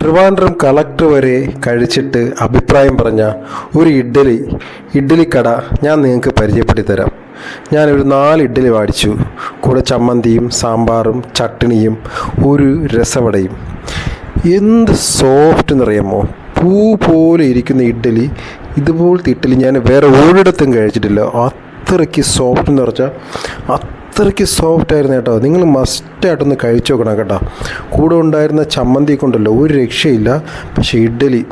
Trivandrum collector വരെ കഴിച്ചിട്ട് അഭിപ്രായം പറഞ്ഞ ഒരു ഇഡ്ഡലി ഇഡ്ഡലിക്കട ഞാൻ നിങ്ങൾക്ക് പരിചയപ്പെടുത്തി തരാം ഞാനൊരു നാല് ഇഡ്ഡലി വാടിച്ചു. കൂടെ ചമ്മന്തിയും സാമ്പാറും ചട്ടിണിയും ഒരു രസവടയും. എന്ത് സോഫ്റ്റ് എന്നറിയാമോ? പൂ പോലെ ഇരിക്കുന്ന ഇഡ്ഡലി ഇതുപോലത്തെ ഇഡ്ഡലി ഞാൻ വേറെ ഒരിടത്തും കഴിച്ചിട്ടില്ല. അത്രയ്ക്ക് സോഫ്റ്റ് എന്ന് പറഞ്ഞാൽ അത്രയ്ക്ക് സോഫ്റ്റ് ആയിരുന്നു കേട്ടോ. നിങ്ങൾ മസ്റ്റായിട്ടൊന്ന് കഴിച്ചു നോക്കണം കേട്ടോ. കൂടെ ഉണ്ടായിരുന്ന ചമ്മന്തി കൊണ്ടല്ലോ ഒരു രക്ഷയില്ല. പക്ഷേ ഇഡ്ഡലി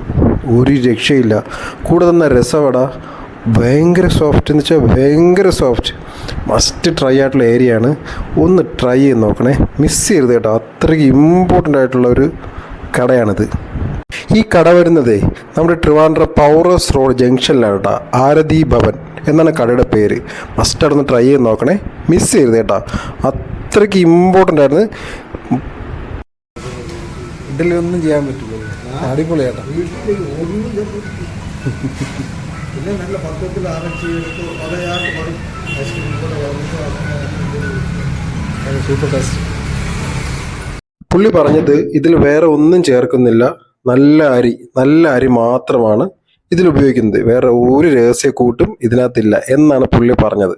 ഒരു രക്ഷയില്ല. കൂടെ തന്ന രസവട ഭയങ്കര സോഫ്റ്റ് എന്ന് വെച്ചാൽ ഭയങ്കര സോഫ്റ്റ് മസ്റ്റ് ട്രൈ ആയിട്ടുള്ള ഏരിയ ആണ്. ഒന്ന് ട്രൈ ചെയ്ത് നോക്കണേ. മിസ് ചെയ്യരുത് കേട്ടോ. അത്രയ്ക്ക് ഇമ്പോർട്ടന്റ് ആയിട്ടുള്ള ഒരു കടയാണിത്. ഈ കട വരുന്നത് നമ്മുടെ ട്രിവാൻഡ്രം പൗറസ് റോഡ് ജംഗ്ഷനിലാണ് കേട്ടോ. ആരതി ഭവൻ എന്നാണ് കടയുടെ പേര്. മസ്റ്റ് അവിടെ ട്രൈ ചെയ്ത് നോക്കണേ. മിസ് ചെയ്യരുത് കേട്ടോ. അത്രയ്ക്ക് ഇമ്പോർട്ടന്റ് ആയിരുന്നു. ഇഡലി ഒന്നും ചെയ്യാൻ പറ്റില്ല. അടിപൊളിയാട്ടോ പിന്നെ നല്ല പക്വത്തിൽ അരച്ച് എടുത്ത് അതയാൾക്ക് പറയും ഐസ്ക്രീം കൂടെ സൂപ്പർ ടേസ്റ്റ് പുള്ളി പറഞ്ഞത് ഇതിൽ വേറെ ഒന്നും ചേർക്കുന്നില്ല. നല്ല അരി നല്ല അരി മാത്രമാണ് ഇതിൽ ഉപയോഗിക്കുന്നത്. വേറെ ഒരു രഹസ്യക്കൂട്ടും ഇതിനകത്തില്ല എന്നാണ് പുള്ളി പറഞ്ഞത്.